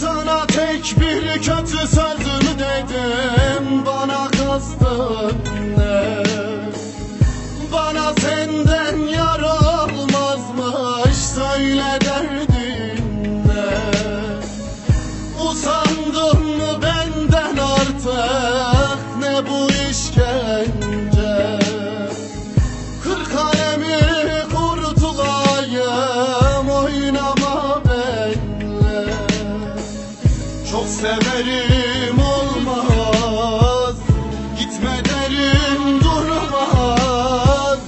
Sana tek bir kötü sözümü dedim Bana kızdın severim olmaz. Gitme derim durmaz.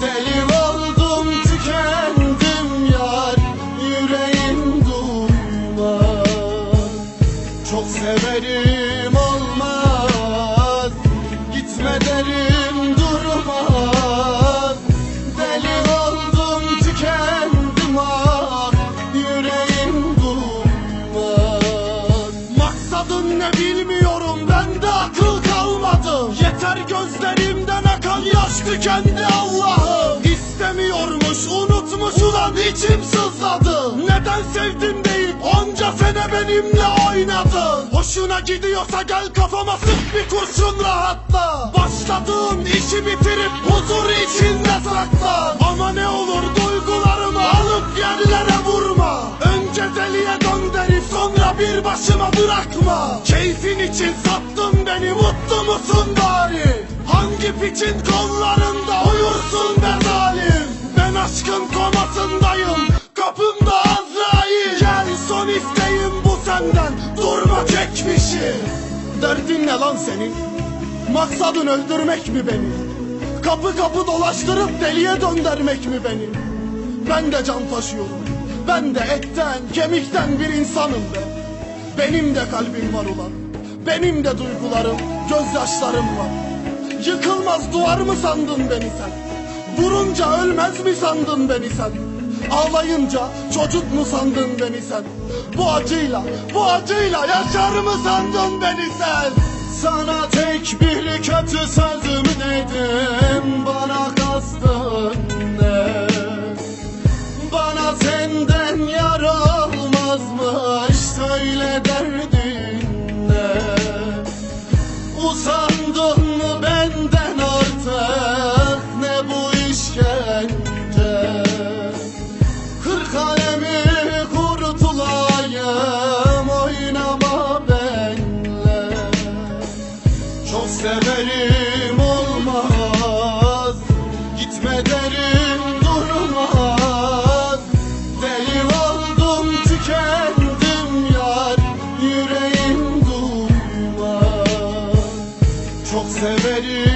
Deli oldum tükendim yar. Yüreğim duymaz. Çok severim olmaz Ne bilmiyorum bende akıl kalmadı Yeter gözlerimden akan yaş tükendi Allah'ım. İstemiyormuş unutmuş ulan içim sızladı. Neden sevdim deyip onca sene benimle oynadın? Hoşuna gidiyorsa gel kafama sık bir kurşun rahatla. Başladığın işi bitirip başıma bırakma Keyfin için sattın beni mutlu musun bari Hangi piçin kollarında uyursun be zalim Ben aşkın komasındayım kapımda Azrail Gel son isteğim bu senden durma çekmişim Derdin ne lan senin? Maksadın öldürmek mi beni? Kapı kapı dolaştırıp deliye döndürmek mi beni? Ben de can taşıyorum. Ben de etten, kemikten bir insanım ben. Benim de kalbim var ulan. Benim de duygularım, gözyaşlarım var. Yıkılmaz duvar mı sandın beni sen? Vurunca ölmez mi sandın beni sen? Ağlayınca çocuk mu sandın beni sen? Bu acıyla, bu acıyla yaşar mı sandın beni sen? Sana tek bir kötü sözümü dedim Usandın benden artık? Bu işkence? Kırk Oynama benle Çok severim severim